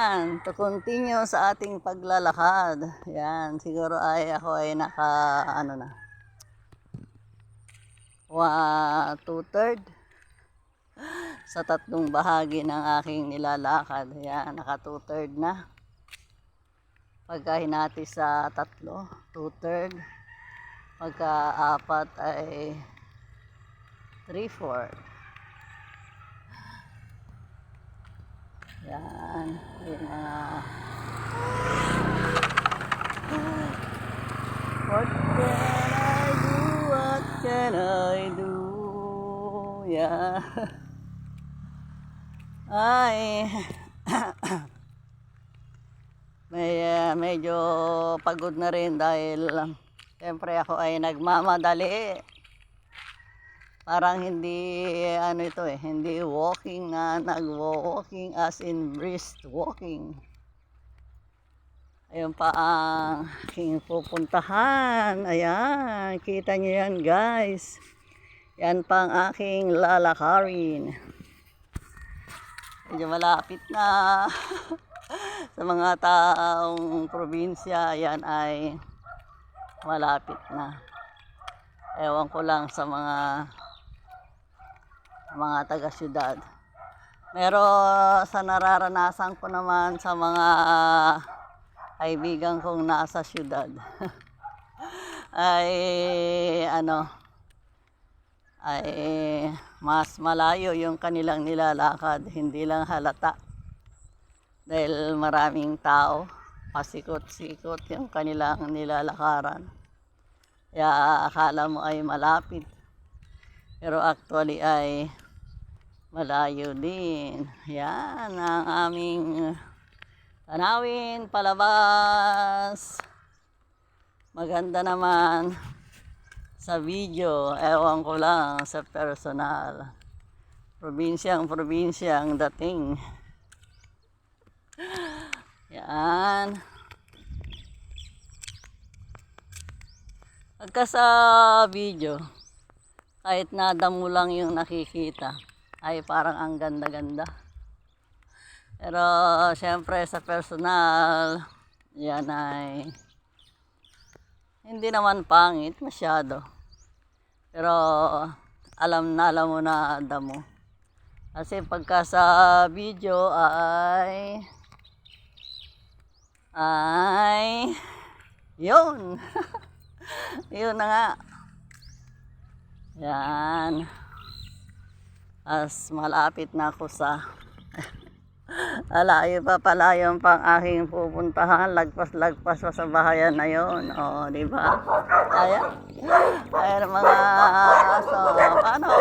Yan, to continue sa ating paglalakad. Yan, siguro ay ako ay naka, ano na, wa, two-third sa tatlong bahagi ng aking nilalakad. Yan, naka two-third na. Pagka hinati sa tatlo, two-third. Pagka apat ay three-fourth. Yan, yung mga What can I do? What can I do? Yeah. Ay. May ah, medyo pagod na rin dahil um, siyempre ako ay nagmamadali. Parang hindi ano ito eh, hindi walking na nag-walking as in brisk walking. Ayun pa ang aking pupuntahan. Ayan, kita niyo yan guys. Yan pa ang aking lalakarin. Medyo malapit na. Sa mga taong probinsya, yan ay malapit na. Ewan ko lang sa mga mga taga-syudad. Pero sa nararanasan ko naman sa mga kaibigan kong nasa syudad ay ano ay mas malayo yung kanilang nilalakad, hindi lang halata. Dahil maraming tao, pasikot-sikot yung kanilang nilalakaran. Kaya akala mo ay malapit. Pero actually ay malayo din. Yan ang aming tanawin palabas. Maganda naman sa video. Ewan ko lang sa personal. Probinsyang probinsyang dating. Yan. Pagka sa video, kahit nada mo lang yung nakikita, ay parang ang ganda-ganda. Pero syempre sa personal, yan ay hindi naman pangit masyado. Pero alam na alam mo na damo. Kasi pagka sa video ay ay yun. yun na nga. Yan. As malapit na ako sa Alayo pa pala yung pang aking pupuntahan. Lagpas-lagpas pa sa bahayan na yun. O, di ba? Ayan. Ayan mga aso. Paano?